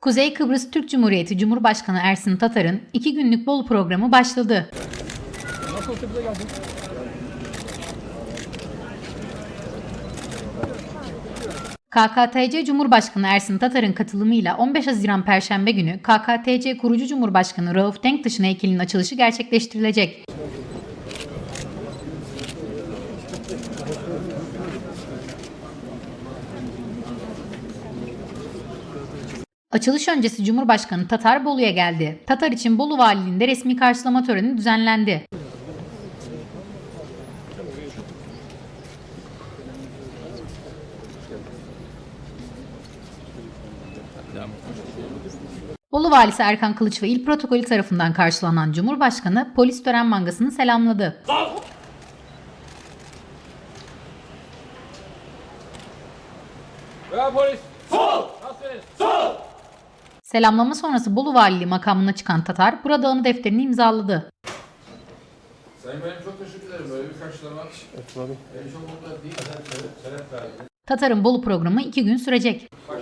Kuzey Kıbrıs Türk Cumhuriyeti Cumhurbaşkanı Ersin Tatar'ın iki günlük Bolu programı başladı. KKTC Cumhurbaşkanı Ersin Tatar'ın katılımıyla 15 Haziran Perşembe günü KKTC kurucu Cumhurbaşkanı Rauf Denktaş'ın heykelinin açılışı gerçekleştirilecek. Açılış öncesi Cumhurbaşkanı Tatar Bolu'ya geldi. Tatar için Bolu Valiliğinde resmi karşılama töreni düzenlendi. Bolu Valisi Erkan Kılıç ve il protokolü tarafından karşılanan Cumhurbaşkanı polis tören mangasını selamladı. Veya polis. Sol. Sol. Selamlama sonrası Bolu Valiliği makamına çıkan Tatar burada anı defterini imzaladı. Sayın Benim çok teşekkür ederim. Böyle bir karşılama. Beni çok mutlu etti. Şeref verdi. Tatar'ın Bolu programı iki gün sürecek. Bak